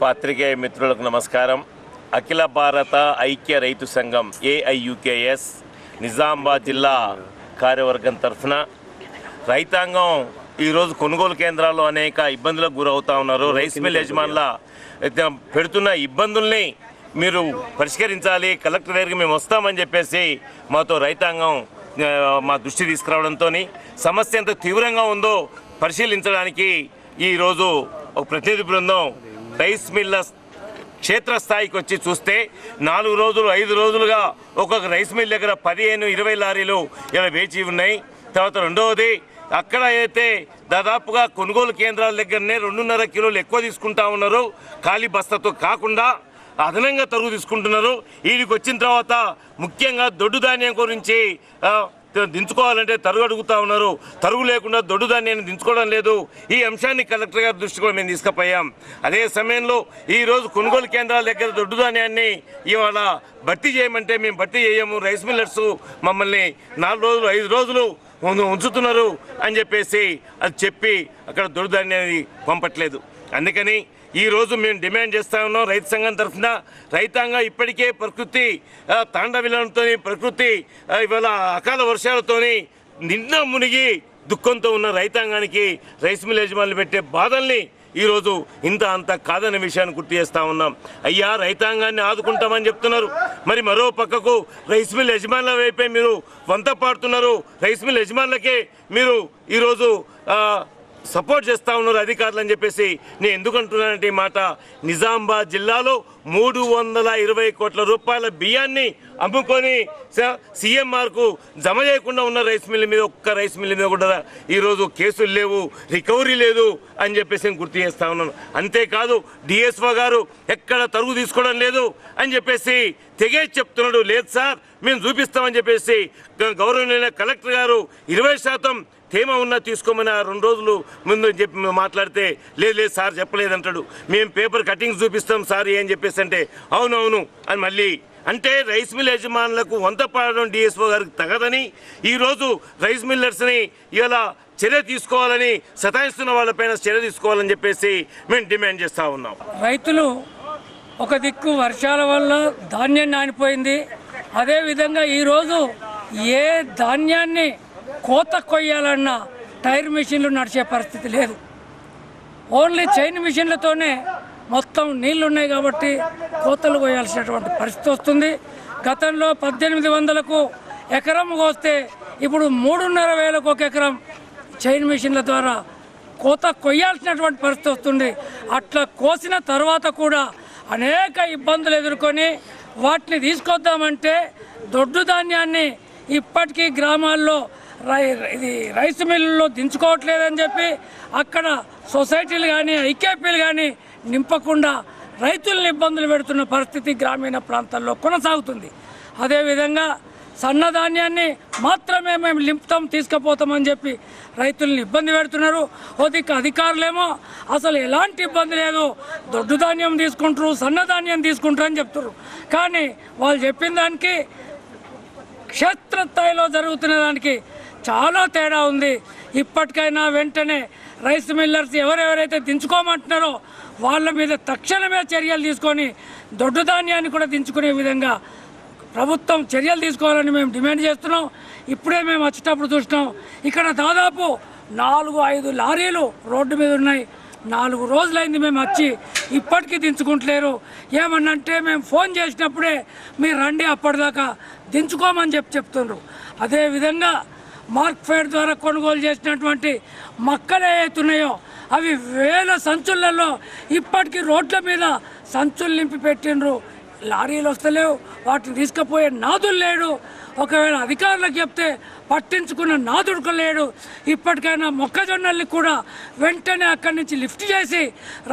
పాత్రికేయ మిత్రులకు నమస్కారం. అఖిల భారత ఐక్య రైతు సంఘం ఏఐయుకేఎస్ నిజామాబాద్ జిల్లా కార్యవర్గం తరఫున రైతాంగం ఈరోజు కొనుగోలు కేంద్రాల్లో అనేక ఇబ్బందులకు గురవుతా ఉన్నారు. రైస్ మిల్ యజమానుల పెడుతున్న ఇబ్బందుల్ని మీరు పరిష్కరించాలి కలెక్టర్ దగ్గరికి మేము వస్తామని చెప్పేసి మాతో రైతాంగం మా దృష్టి తీసుకురావడంతో సమస్య ఎంత తీవ్రంగా ఉందో పరిశీలించడానికి ఈరోజు ఒక ప్రతినిధి బృందం రైస్ మిల్ల క్షేత్రస్థాయికి వచ్చి చూస్తే నాలుగు రోజులు ఐదు రోజులుగా ఒక్కొక్క రైస్ మిల్ దగ్గర పదిహేను ఇరవై లారీలు ఇలా వేచి ఉన్నాయి. తర్వాత రెండవది అక్కడ అయితే దాదాపుగా కొనుగోలు కేంద్రాల దగ్గరనే రెండున్నర కిలోలు ఎక్కువ తీసుకుంటా ఉన్నారు. ఖాళీ బస్తాతో కాకుండా అదనంగా తరుగు తీసుకుంటున్నారు. వీడికి వచ్చిన తర్వాత ముఖ్యంగా దొడ్డు ధాన్యం గురించి దించుకోవాలంటే తరుగు అడుగుతా ఉన్నారు. తరుగు లేకుండా దొడ్డు ధాన్యాన్ని దించుకోవడం లేదు. ఈ అంశాన్ని కలెక్టర్ గారి దృష్టికి కూడా మేము తీసుకుపోయాం. అదే సమయంలో ఈరోజు కొనుగోలు కేంద్రాల దగ్గర దొడ్డు ధాన్యాన్ని ఇవాళ భర్తీ చేయమంటే మేము భర్తీ చేయము. రైస్ మిల్లర్స్ మమ్మల్ని నాలుగు రోజులు ఐదు రోజులు ఉంచుతున్నారు అని చెప్పేసి అది చెప్పి అక్కడ దొడ్డు ధాన్యాన్ని పంపట్లేదు. అందుకని ఈ రోజు మేము డిమాండ్ చేస్తా ఉన్నాం రైతు సంఘం తరఫున. రైతాంగం ఇప్పటికే ప్రకృతి తాండవిలంతో ప్రకృతి ఇవాళ అకాల వర్షాలతోని నిన్న మునిగి దుఃఖంతో ఉన్న రైతాంగానికి రైస్ మిల్ యజమానులు పెట్టే బాధల్ని ఈరోజు ఇంత అంత కాదనే విషయాన్ని గుర్తు చేస్తూ ఉన్నాం. అయ్యా రైతాంగాన్ని ఆదుకుంటామని చెప్తున్నారు. మరి మరో పక్కకు రైస్ మిల్ యజమానుల వైపే మీరు వంత పాడుతున్నారు. రైస్ మిల్ యజమానులకే మీరు ఈరోజు సపోర్ట్ చేస్తా ఉన్నారు అధికారులు అని చెప్పేసి నేను ఎందుకు అంటున్నానంటే ఈ మాట. నిజామాబాద్ జిల్లాలో మూడు వందల ఇరవై కోట్ల రూపాయల బియ్యాన్ని అమ్ముకొని సీఎంఆర్కు జమ చేయకుండా ఉన్న రైస్ మిల్ మీద ఒక్క రైస్ మిల్ మీద కూడా ఈరోజు కేసులు లేవు రికవరీ లేదు అని చెప్పేసి నేను గుర్తు చేస్తా ఉన్నాను. అంతేకాదు డిఎస్ఓ గారు ఎక్కడ తరుగు తీసుకోవడం లేదు అని చెప్పేసి తెగే చెప్తున్నాడు. లేదు సార్ మేము చూపిస్తామని చెప్పేసి గౌరవనీయ కలెక్టర్ గారు ఇరవై శాతం తేమ ఉన్నా తీసుకోమని ఆ రెండు రోజులు ముందు చెప్పి మాట్లాడితే లేదు లేదు సార్ చెప్పలేదంటాడు మేము పేపర్ కటింగ్స్ చూపిస్తాం సార్ ఏం చెప్పేసి అంటే అవునవును అని మళ్ళీ. అంటే రైస్ మిల్ యజమానులకు వంత పాడడం డిఎస్ఓ గారికి తగదని ఈరోజు రైస్ మిల్లర్స్ని ఇలా చర్య తీసుకోవాలని సతాయిస్తున్న వాళ్ళపైన చర్య తీసుకోవాలని చెప్పేసి మేము డిమాండ్ చేస్తూ ఉన్నాం. రైతులు ఒక దిక్కు వర్షాల వల్ల ధాన్యం నానిపోయింది. అదేవిధంగా ఈరోజు ఏ ధాన్యాన్ని కోత కొయ్యాలన్నా టైర్ మిషన్లు నడిచే పరిస్థితి లేదు. ఓన్లీ చైన్ మిషన్లతోనే మొత్తం నీళ్ళు ఉన్నాయి కాబట్టి కోతలు కొయ్యాల్సినటువంటి పరిస్థితి వస్తుంది. గతంలో పద్దెనిమిది వందలకు ఎకరం కోస్తే ఇప్పుడు మూడున్నర వేలకు ఒక ఎకరం చైన్ మిషన్ల ద్వారా కోత కొయ్యాల్సినటువంటి పరిస్థితి వస్తుంది. అట్లా కోసిన తర్వాత కూడా అనేక ఇబ్బందులు ఎదుర్కొని వాటిని తీసుకొద్దామంటే దొడ్డు ధాన్యాన్ని ఇప్పటికీ గ్రామాల్లో ఇది రైస్ మిల్లుల్లో దించుకోవట్లేదని చెప్పి అక్కడ సొసైటీలు కానీ ఐకేపీలు కానీ నింపకుండా రైతులను ఇబ్బందులు పెడుతున్న పరిస్థితి గ్రామీణ ప్రాంతాల్లో కొనసాగుతుంది. అదేవిధంగా సన్నధాన్యాన్ని మాత్రమే మేము లింపుతాం తీసుకుపోతామని చెప్పి రైతుల్ని ఇబ్బంది పెడుతున్నారు. ఓదిక అధికారులేమో అసలు ఎలాంటి ఇబ్బంది లేదు దొడ్డు ధాన్యం తీసుకుంటారు సన్నధాన్యం తీసుకుంటారు అని చెప్తారు కానీ వాళ్ళు చెప్పిన దానికి క్షేత్రస్థాయిలో జరుగుతున్న దానికి చాలా తేడా ఉంది. ఇప్పటికైనా వెంటనే రైస్ మిల్లర్స్ ఎవరెవరైతే దించుకోమంటున్నారో వాళ్ళ మీద తక్షణమే చర్యలు తీసుకొని దొడ్డు ధాన్యాన్ని కూడా దించుకునే విధంగా ప్రభుత్వం చర్యలు తీసుకోవాలని మేము డిమాండ్ చేస్తున్నాం. ఇప్పుడే మేము వచ్చేటప్పుడు చూసినాం. ఇక్కడ దాదాపు నాలుగు ఐదు లారీలు రోడ్డు మీద ఉన్నాయి. నాలుగు రోజులైంది మేము వచ్చి ఇప్పటికీ దించుకుంటలేరు. ఏమన్నంటే మేము ఫోన్ చేసినప్పుడే మీరు రండి అప్పటిదాకా దించుకోమని చెప్పి చెప్తున్నారు అదేవిధంగా మార్క్ ఫేర్ ద్వారా కొనుగోలు చేసినటువంటి మక్కలు ఏవైతున్నాయో అవి వేల సంచులలో ఇప్పటికీ రోడ్ల మీద సంచులు నింపి పెట్టిండ్రు. లారీలు వస్తలేవు వాటిని తీసుకుపోయే నాదులు లేడు. ఒకవేళ అధికారులకు చెప్తే పట్టించుకున్న నాదుడుకు లేడు. ఇప్పటికైనా మొక్కజొన్నల్ని కూడా వెంటనే అక్కడి నుంచి లిఫ్ట్ చేసి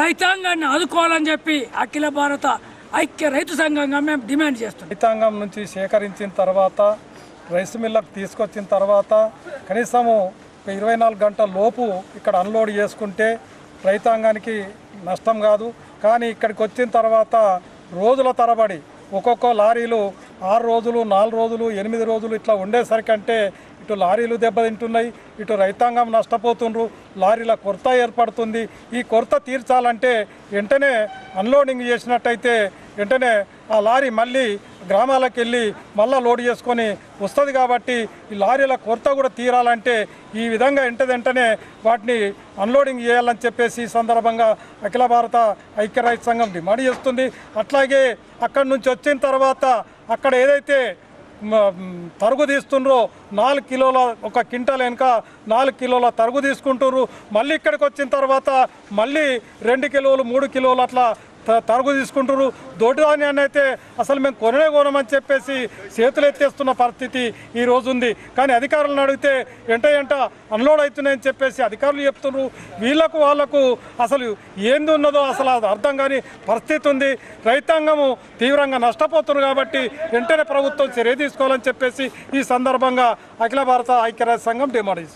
రైతాంగాన్ని ఆదుకోవాలని చెప్పి అఖిల భారత ఐక్య రైతు సంఘంగా మేము డిమాండ్ చేస్తాం రైతాంగం నుంచి సేకరించిన తర్వాత రైస్ మిల్లకు తీసుకొచ్చిన తర్వాత కనీసము ఇరవై నాలుగు గంటల లోపు ఇక్కడ అన్లోడ్ చేసుకుంటే రైతాంగానికి నష్టం కాదు. కానీ ఇక్కడికి వచ్చిన తర్వాత రోజుల తరబడి ఒక్కొక్క లారీలు ఆరు రోజులు నాలుగు రోజులు ఎనిమిది రోజులు ఇట్లా ఉండేసరికంటే ఇటు లారీలు దెబ్బతింటున్నాయి ఇటు రైతాంగం నష్టపోతుండ్రు లారీల కొరత ఏర్పడుతుంది. ఈ కొరత తీర్చాలంటే వెంటనే అన్లోడింగ్ చేసినట్టయితే వెంటనే ఆ లారీ మళ్ళీ గ్రామాలకు వెళ్ళి మళ్ళీ లోడ్ చేసుకొని వస్తుంది కాబట్టి ఈ లారీల కొరత కూడా తీరాలంటే ఈ విధంగా వెంటనే వాటిని అన్లోడింగ్ చేయాలని చెప్పేసి ఈ సందర్భంగా అఖిల భారత ఐక్యరాజ్య సంఘం డిమాండ్ చేస్తుంది. అట్లాగే అక్కడి నుంచి వచ్చిన తర్వాత అక్కడ ఏదైతే తరుగు తీస్తుండ్రో నాలుగు కిలోల ఒక క్వింటల్ వెనుక నాలుగు కిలోల తరుగు తీసుకుంటున్నారు మళ్ళీ ఇక్కడికి వచ్చిన తర్వాత మళ్ళీ రెండు కిలోలు మూడు కిలోలు అట్లా తరుగు తీసుకుంటారు దోటి ధాన్యాన్ని అయితే అసలు మేము కొననే కొనమని చెప్పేసి చేతులు ఎత్తేస్తున్న పరిస్థితి ఈ రోజు ఉంది. కానీ అధికారులను అడిగితే ఎంట ఎంట అన్లోడ్ అవుతున్నాయని చెప్పేసి అధికారులు చెప్తున్నారు. వీళ్ళకు వాళ్ళకు అసలు ఏంది ఉన్నదో అసలు అది అర్థం కాని పరిస్థితి ఉంది. రైతాంగము తీవ్రంగా నష్టపోతున్నారు కాబట్టి వెంటనే ప్రభుత్వం చర్య తీసుకోవాలని చెప్పేసి ఈ సందర్భంగా అఖిల భారత ఐక్యరాజ్య సంఘం డిమాండ్ చేసింది.